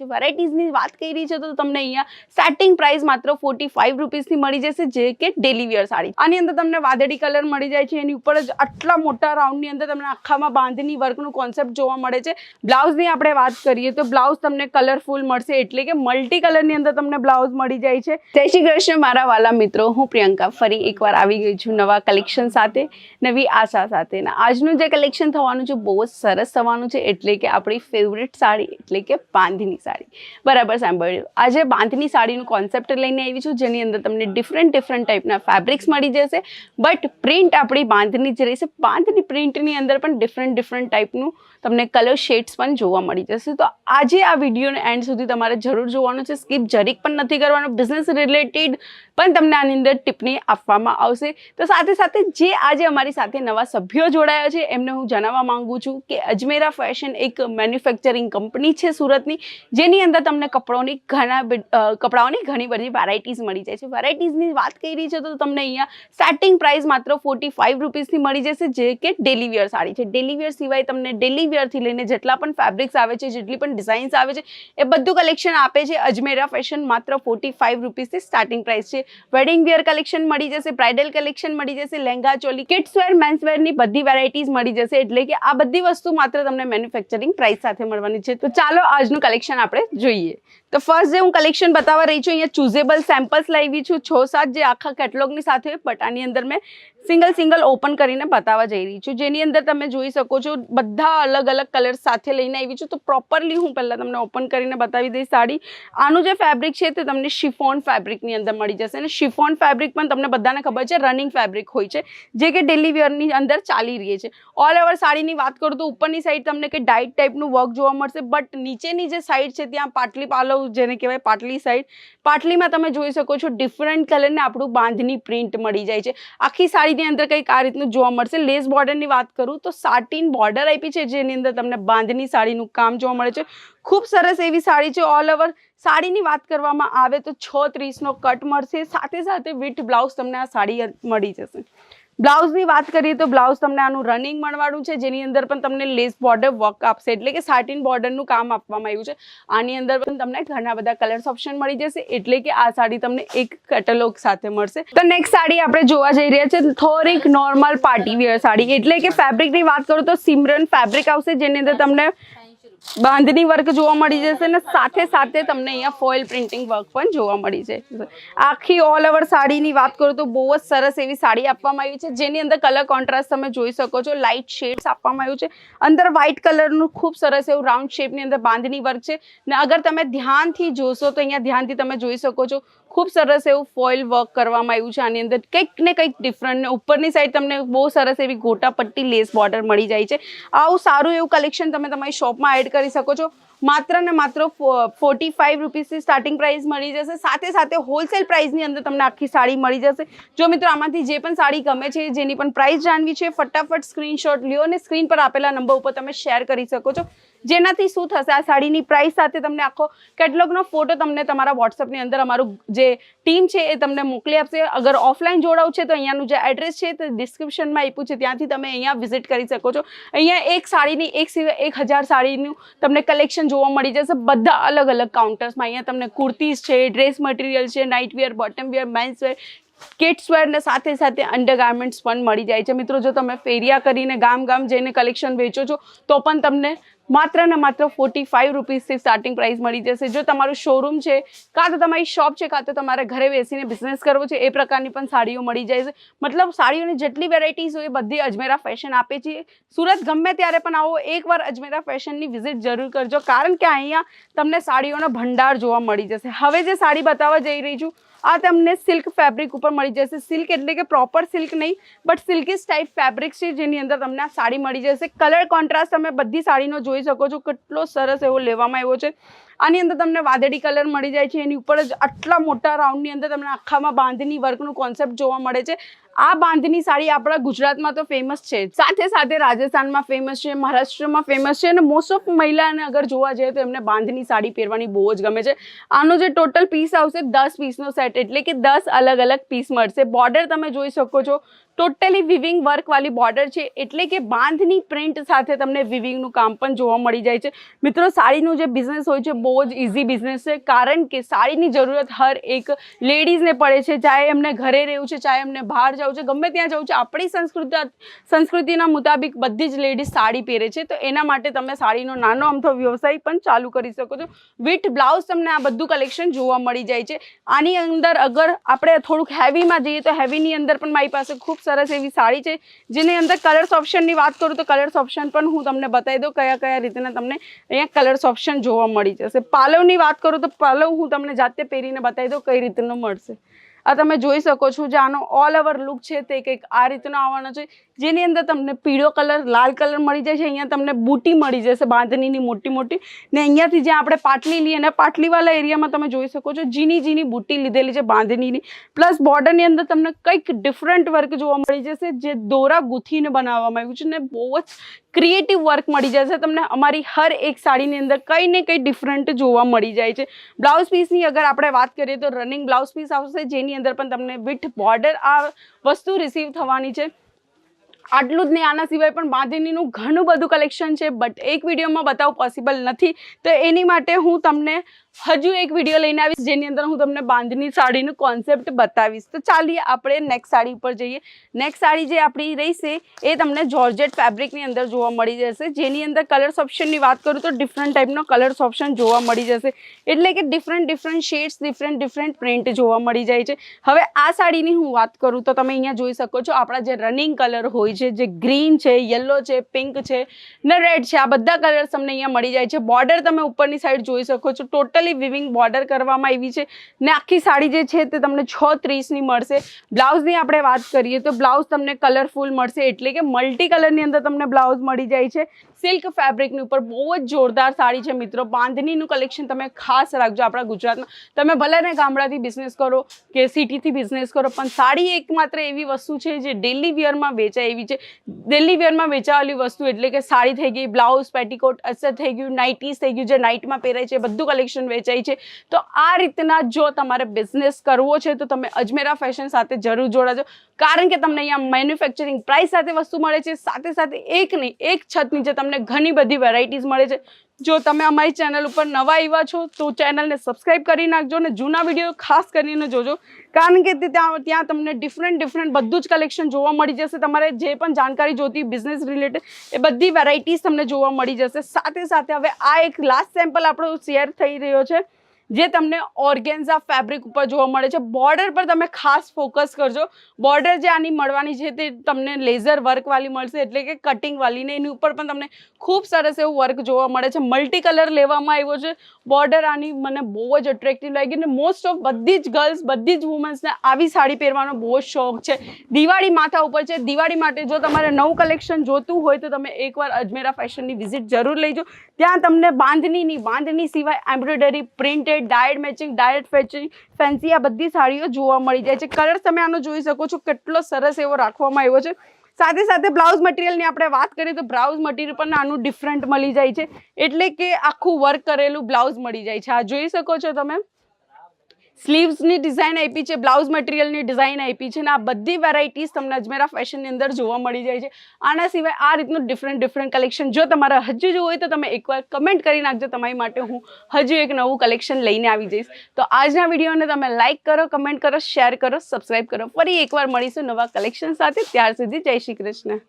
વેરાયટીઝની વાત કરી છે, તો તમને અહીંયા સેટિંગ પ્રાઇસ માત્ર ફોર્ટી ફાઈવ રૂપીસથી મળી જશે, જે કે ડેલી વિયર સાડી. આની અંદર તમને વાદળી કલર મળી જાય છે, એની ઉપર જ આટલા મોટા રાઉન્ડની અંદર તમને આખામાં બાંધણી વર્કનું કોન્સેપ્ટ જોવા મળે છે. બ્લાઉઝની આપણે વાત કરીએ, તો બ્લાઉઝ તમને કલરફુલ મળશે, એટલે કે મલ્ટી કલરની અંદર તમને બ્લાઉઝ મળી જાય છે. જય શ્રી કૃષ્ણ, મારા વાલા મિત્રો. હું પ્રિયંકા ફરી એકવાર આવી ગઈ છું નવા કલેક્શન સાથે, નવી આશા સાથે આજનું જે કલેક્શન થવાનું છે, બહુ જ સરસ થવાનું છે, એટલે કે આપણી ફેવરેટ સાડી, એટલે કે બાંધણી સાડી. બરાબર સાંભળ્યું. આજે બાંધની સાડીનું કોન્સેપ્ટ લઈને આવી છું, જેની અંદર તમને ડિફરન્ટ ડિફરન્ટ ટાઈપના ફેબ્રિક્સ મળી જશે. બટ પ્રિન્ટ આપણી બાંધની જ રહેશે. બાંધની પ્રિન્ટની અંદર પણ ડિફરન્ટ ડિફરન્ટ ટાઈપનું તમને કલર શેડ્સ પણ જોવા મળી જશે. તો આજે આ વિડીયોને એન્ડ સુધી તમારે જરૂર જોવાનું છે. સ્કીપ જરીક પણ નથી કરવાનો. બિઝનેસ રિલેટેડ પણ તમને આની અંદર ટિપ્પણી આપવામાં આવશે. તો સાથે સાથે જે આજે અમારી સાથે નવા સભ્યો જોડાયા છે, એમને હું જણાવવા માંગુ છું કે અજમેરા ફેશન એક મેન્યુફેક્ચરિંગ કંપની છે સુરતની. જેની અંદર તમને કપડાઓની ઘણા કપડાઓની ઘણી બધી વેરાયટીઝ મળી જાય છે. વેરાયટીઝની વાત કરી છે તો તમને અહીંયા સ્ટાર્ટિંગ પ્રાઇસ માત્ર ફોર્ટી ફાઈવ રૂપીસથી મળી જશે, જે કે ડેલી વેર સાડી છે. ડેલી વેર સિવાય તમને ડેલી વેરથી લઈને જેટલા પણ ફેબ્રિક્સ આવે છે, જેટલી પણ ડિઝાઇન્સ આવે છે, એ બધું કલેક્શન આપે છે. અજમેરા ફેશન માત્ર ફોર્ટી ફાઈવ રૂપીઝથી સ્ટાર્ટિંગ પ્રાઇસ છે. વેડિંગ વેર કલેક્શન મળી જશે બ્રાઇડલ કલેક્શન મળી જશે, lehenga, choli kids wear men's વેરની બધી વેરાયટીઝ મળી જશે. એટલે કે આ બધી વસ્તુ માત્ર તમને મેન્યુફેક્ચરિંગ પ્રાઇસ સાથે મળવાની છે. તો ચાલો આજનું કલેક્શન આપણે જોઈએ. તો ફર્સ્ટ જે હું કલેક્શન બતાવવા રહી છું, અહીંયા ચૂઝેબલ સેમ્પલ્સ લાવી છું. છ સાત જે આખા કેટલોગની સાથે પટાની અંદર મેં સિંગલ સિંગલ ઓપન કરીને બતાવવા જઈ રહી છું. જેની અંદર તમે જોઈ શકો છો, બધા અલગ અલગ કલર સાથે લઈને આવી છું. તો પ્રોપરલી હું પહેલાં તમને ઓપન કરીને બતાવી દઈશ સાડી. આનું જે ફેબ્રિક છે તે તમને શિફોન ફેબ્રિકની અંદર મળી જશે. અને શિફોન ફેબ્રિક પણ તમને બધાને ખબર છે રનિંગ ફેબ્રિક હોય છે, જે કે ડેલી વેરની અંદર ચાલી રહી છે. ઓલ ઓવર સાડીની વાત કરું તો ઉપરની સાઈડ તમને કે ડાઇટ ટાઈપનું વર્ક જોવા મળશે બટ નીચેની જે સાઈડ છે ત્યાં પાટલી પાલવ જેને કહેવાય પાટલી સાઈડ પાટલીમાં તમે જોઈ શકો છો ડિફરન્ટ કલરને આપણું બાંધની પ્રિન્ટ મળી જાય છે. આખી સાડીની અંદર કંઈક આ રીતનું જોવા મળશે. લેસ બોર્ડરની વાત કરું તો સાટીન બોર્ડર આપી છે, જેની અંદર તમને બાંધની સાડીનું કામ જોવા મળે છે. ખૂબ સરસ એવી સાડી છે ઓલ ઓવર સાડીની વાત કરવામાં આવે તો છ ત્રીસનો કટ મળશે. સાથે સાથે વિથ બ્લાઉઝ તમને આ સાડી મળી જશે. બ્લાઉઝની વાત કરીએ તો બ્લાઉઝ તમને આનું રનિંગ મળવાનું છે, જેની અંદર પણ તમને લેસ બોર્ડર વર્ક આપશે. એટલે કે સાટિન બોર્ડરનું કામ આપવામાં આવ્યું છે. આની અંદર પણ તમને ઘણા બધા કલર્સ ઓપ્શન મળી જશે. એટલે કે આ સાડી તમને એક કેટલોગ સાથે મળશે. તો નેક્સ્ટ સાડી આપણે જોવા જઈ રહ્યા છે થોડીક નોર્મલ પાર્ટી વેર સાડી. એટલે કે ફેબ્રિકની વાત કરું તો સિમરન ફેબ્રિક આવશે, જેની અંદર તમને બાંધણી વર્ક જોવા મળી જશે અને સાથે સાથે તમને અહીંયા ફોઇલ પ્રિન્ટિંગ વર્ક પણ જોવા મળી જશે. આખી ઓલ ઓવર સાડીની વાત કરું તો બહુ જ સરસ એવી સાડી આપવામાં આવી છે. જેની અંદર કલર કોન્ટ્રાસ્ટ તમે જોઈ શકો છો. લાઇટ શેડ્સ આપવામાં આવ્યું છે. અંદર વ્હાઇટ કલરનું ખૂબ સરસ એવું રાઉન્ડ શેપની અંદર બાંધણી વર્ક છે. ને અગર તમે ધ્યાનથી જોશો તો અહીંયા ધ્યાનથી તમે જોઈ શકો છો. ખૂબ સરસ એવું ફોઇલ વર્ક કરવામાં આવ્યું છે. આની અંદર કંઈક ને કંઈક ડિફરન્ટ ને ઉપરની સાઈડ તમને બહુ સરસ એવી ગોટા પટ્ટી લેસ બોર્ડર મળી જાય છે. આવું સારું એવું કલેક્શન તમે તમારી શોપમાં એડ કરી શકો છો. માત્ર ને માત્ર ફોર્ટી ફાઈવ રૂપીસથી સ્ટાર્ટિંગ પ્રાઇસ મળી જશે. સાથે સાથે હોલસેલ પ્રાઇસની અંદર તમને આખી સાડી મળી જશે. જો મિત્રો આમાંથી જે પણ સાડી ગમે છે, જેની પણ પ્રાઇસ જાણવી છે, ફટાફટ સ્ક્રીનશોટ લ્યો અને સ્ક્રીન પર આપેલા નંબર ઉપર તમે શેર કરી શકો છો. જેનાથી શું થશે? આ સાડીની પ્રાઇસ સાથે તમને આખો કેટલોગનો ફોટો તમને તમારા વોટ્સઅપની અંદર અમારું જે ટીમ છે એ તમને મોકલી આપશે. અગર ઓફલાઈન જોડાવું છે તો અહીંયાનું જે એડ્રેસ છે તે ડિસ્ક્રિપ્શનમાં આપ્યું છે. ત્યાંથી તમે અહીંયા વિઝિટ કરી શકો છો. અહીંયા એક સાડીની, એક સિવાય એક હજાર સાડીનું તમને કલેક્શન જોવા મળી જશે. બધા અલગ અલગ કાઉન્ટર્સમાં અહીંયા તમને કુર્તીઝ છે ડ્રેસ મટીરિયલ છે night wear bottom wear men's wear kids વેરને સાથે સાથે અંડર ગાર્મેન્ટ્સ પણ મળી જાય છે. મિત્રો, જો તમે ફેરિયા કરીને ગામ ગામ જઈને કલેક્શન વેચો છો, તો પણ તમને માત્ર ને માત્ર ફોર્ટી ફાઈવ રૂપીઝથી સ્ટાર્ટિંગ પ્રાઇસ મળી જશે. જો તમારું શોરૂમ છે, કાં તો તમારી શોપ છે, કાં તો તમારે ઘરે બેસીને બિઝનેસ કરવો છે, એ પ્રકારની પણ સાડીઓ મળી જાય છે. મતલબ સાડીઓની જેટલી વેરાયટીઝ હોય એ બધી અજમેરા ફેશન આપે છે. સુરત ગમે ત્યારે પણ આવો, એકવાર અજમેરા ફેશનની વિઝિટ જરૂર કરજો. કારણ કે અહીંયા તમને સાડીઓનો ભંડાર જોવા મળી જશે. હવે જે સાડી બતાવવા જઈ રહી છું, આ તમને સિલ્ક ફેબ્રિક ઉપર મળી જશે. સિલ્ક એટલે કે પ્રોપર સિલ્ક નહીં બટ સિલ્કીસ ટાઈપ ફેબ્રિક છે, જેની અંદર તમને આ સાડી મળી જશે. કલર કોન્ટ્રાસ્ટ તમે બધી સાડીનો જોઈ શકો છો. કેટલો સરસ એવો લેવામાં આવ્યો છે. આની અંદર તમને વાદળી કલર મળી જાય છે. એની ઉપર જ આટલા મોટા રાઉન્ડની અંદર તમને આખામાં બાંધણી વર્કનું કોન્સેપ્ટ જોવા મળે છે. આ બાંધણી સાડી આપણા ગુજરાતમાં તો ફેમસ છે. સાથે સાથે રાજસ્થાનમાં ફેમસ છે, મહારાષ્ટ્રમાં ફેમસ છે અને મોસ્ટ ઓફ મહિલાને અગર જોવા જઈએ તો એમને બાંધણી સાડી પહેરવાની બહુ જ ગમે છે. આનો જે ટોટલ પીસ આવશે દસ પીસનો સેટ એટલે કે દસ અલગ અલગ પીસ મળશે. બોર્ડર તમે જોઈ શકો છો. ટોટલી વિવિંગ વર્કવાળી બોર્ડર છે. એટલે કે બાંધની પ્રિન્ટ સાથે તમને વિવિંગનું કામ પણ જોવા મળી જાય છે. મિત્રો, સાડીનું જે બિઝનેસ હોય છે, બહુ જ ઇઝી બિઝનેસ છે. કારણ કે સાડીની જરૂરત હર એક લેડીઝને પડે છે. ચાહે એમને ઘરે રહેવું છે, ચાહે એમને બહાર જવું છે, ગમે ત્યાં જવું છે, આપણી સંસ્કૃતિ, સંસ્કૃતિના મુતાબિક બધી જ લેડીઝ સાડી પહેરે છે. તો એના માટે તમે સાડીનો નાનો અમથો વ્યવસાય પણ ચાલુ કરી શકો છો. વિથ બ્લાઉઝ તમને આ બધું કલેક્શન જોવા મળી જાય છે. આની અંદર અગર આપણે થોડુંક હેવીમાં જઈએ તો હેવીની અંદર પણ મારી પાસે ખૂબ સરસ એવી સાડી છે. જેની અંદર કલર્સ ઓપ્શનની વાત કરું તો કલર્સ ઓપ્શન પણ હું તમને બતાવી દઉં કયા કયા રીતના તમને અહીંયા કલર્સ ઓપ્શન જોવા મળી જશે. પાલવની વાત કરું તો પાલવ હું તમને જાતે પહેરીને બતાવી દઉં કઈ રીતનો મળશે. આ તમે જોઈ શકો છો જે આનો ઓલ ઓવર લુક છે તે કંઈક આ રીતનો આવવાનો છે. જેની અંદર તમને પીળો કલર, લાલ કલર મળી છે અહીંયા તમને બુટી મળી જશે બાંધણીની મોટી મોટી. ને અહીંયાથી જ્યાં આપણે પાટલી લઈએ ને પાટલીવાળા એરિયામાં તમે જોઈ શકો છો જીની જીની બુટી લીધેલી છે બાંધણીની. પ્લસ બોર્ડરની અંદર તમને કંઈક ડિફરન્ટ વર્ક જોવા મળી જશે, જે દોરા ગૂંથીને બનાવવામાં આવ્યું છે ને બહુ જ ક્રિએટિવ વર્ક મળી જશે. તમને અમારી હર એક સાડીની અંદર કંઈ ને કંઈ ડિફરન્ટ જોવા મળી જાય છે. બ્લાઉઝ પીસની અગર આપણે વાત કરીએ તો રનિંગ બ્લાઉઝ પીસ આવશે, જેની અંદર પણ તમને વિથ બોર્ડર આ વસ્તુ રિસીવ થવાની છે. આટલું જ નહીં, આના સિવાય પણ બાંધણીનું ઘણું બધું કલેક્શન છે બટ એક વિડીયોમાં બતાવવું પોસિબલ નથી. તો એની માટે હું તમને હજુ એક વીડિયો લઈને આવીશ, જેની અંદર હું તમને બાંધણી સાડીનું કોન્સેપ્ટ બતાવીશ. તો ચાલીએ, આપણે નેક્સ્ટ સાડી ઉપર જઈએ. નેક્સ્ટ સાડી જે આપણી રહેશે, એ તમને જોર્જેટ ફેબ્રિકની અંદર જોવા મળી જશે. જેની અંદર કલર્સ ઓપ્શનની વાત કરું તો ડિફરન્ટ ટાઈપનો કલર્સ ઓપ્શન જોવા મળી જશે. એટલે કે different different shades different different print જોવા મળી જાય છે. હવે આ સાડીની હું વાત કરું તો તમે અહીંયા જોઈ શકો છો, આપણા જે રનિંગ કલર હોય છે, જે ગ્રીન છે યલો છે પિંક છે, ને રેડ છે. આ બધા કલર્સ તમને અહીંયા મળી જાય છે. બોર્ડર તમે ઉપરની સાઈડ જોઈ શકો છો. ટોટલી વિવિંગ બોર્ડર કરવામાં આવી છે. ને આખી સાડી જે છે તે તમને છ ત્રીસની મળશે. બ્લાઉઝની આપણે વાત કરીએ તો બ્લાઉઝ તમને કલરફુલ મળશે. એટલે કે મલ્ટી કલરની અંદર તમને બ્લાઉઝ મળી જાય છે. સિલ્ક ફેબ્રિકની ઉપર બહુ જ જોરદાર સાડી છે મિત્રો. બાંધણીનું કલેક્શન તમે ખાસ રાખજો આપણા ગુજરાતમાં. તમે ભલે ને ગામડાથી બિઝનેસ કરો કે સિટીથી બિઝનેસ કરો, પણ સાડી એકમાત્ર એવી વસ્તુ છે જે ડેલી વેરમાં વેચાય એવી છે. ડેલી વેરમાં વેચાયેલી વસ્તુ એટલે કે સાડી થઈ ગઈ બ્લાઉઝ પેટીકોટ અસર થઈ ગયું નાઇટીસ થઈ ગયું, જે નાઇટમાં પહેરાય છે બધું કલેક્શન વેચાય છે. તો આ રીતના જો તમારે બિઝનેસ કરવો છે, તો તમે અજમેરા ફેશન સાથે જરૂર જોડાજો. કારણ કે તમને અહીંયા મેન્યુફેક્ચરિંગ પ્રાઇસ સાથે વસ્તુ મળે છે, સાથે સાથે એક નહીં, એક છત નીચે તમને ઘણી બધી વેરાયટીઝ મળે છે. જો તમે અમારી ચેનલ ઉપર નવા આવ્યા છો, તો ચેનલને સબસ્ક્રાઈબ કરી નાખજો અને જૂના વીડિયો ખાસ કરીને જોજો. કારણ કે ત્યાં ત્યાં તમને ડિફરન્ટ ડિફરન્ટ બધું જ કલેક્શન જોવા મળી જશે. તમારે જે પણ જાણકારી જોતી બિઝનેસ રિલેટેડ એ બધી વેરાયટીઝ તમને જોવા મળી જશે. સાથે સાથે હવે આ એક લાસ્ટ સેમ્પલ આપણો શેર થઈ રહ્યો છે. જે તમને ઓર્ગેન્ઝા ફેબ્રિક ઉપર જોવા મળે છે. બોર્ડર પર તમે ખાસ ફોકસ કરજો. બોર્ડર જે આની મળવાની છે તે તમને લેઝર વર્કવાળી મળશે, એટલે કે કટિંગવાળી ને એની ઉપર પણ તમને ખૂબ સરસ એવું વર્ક જોવા મળે છે. મલ્ટી કલર લેવામાં આવ્યો છે. બોર્ડર આની મને બહુ જ અટ્રેક્ટિવ લાગી ને મોસ્ટ ઓફ બધી જ ગર્લ્સ બધી જ વુમન્સને આવી સાડી પહેરવાનો બહુ જ શોખ છે. દિવાળી માથા ઉપર છે. દિવાળી માટે જો તમારે નવું કલેક્શન જોતું હોય તો તમે એકવાર અજમેરા ફેશનની વિઝિટ જરૂર લેજો ત્યાં તમને બાંધણીની બાંધણી સિવાય embroidery printed dyed matching dyed ફેચિંગ fancy આ બધી સાડીઓ જોવા મળી જાય છે. કલર તમે આનો જોઈ શકો છો, કેટલો સરસ એવો રાખવામાં આવ્યો છે. સાથે સાથે બ્લાઉઝ મટીરિયલની આપણે વાત કરીએ તો બ્લાઉઝ મટીરિયલ પણ આનું ડિફરન્ટ મળી જાય છે. એટલે કે આખું વર્ક કરેલું બ્લાઉઝ મળી જાય છે. આ જોઈ શકો છો તમે. સ્લીવ્સની ડિઝાઇન આપી છે, બ્લાઉઝ મટીરિયલની ડિઝાઇન આપી છે અને આ બધી વેરાયટીઝ તમને અજમેરા ફેશનની અંદર જોવા મળી જાય છે. આના સિવાય આ રીતનું ડિફરન્ટ ડિફરન્ટ કલેક્શન જો તમારે હજુ જોવું હોય તો તમે એકવાર કમેન્ટ કરી નાખજો, તમારી માટે હું હજુ એક નવું કલેક્શન લઈને આવી જઈશ. તો આજના વિડીયોને તમે લાઇક કરો કમેન્ટ કરો શેર કરો સબસ્ક્રાઇબ કરો. ફરી એકવાર મળીશું નવા કલેક્શન સાથે. ત્યાર સુધી જય શ્રી કૃષ્ણ.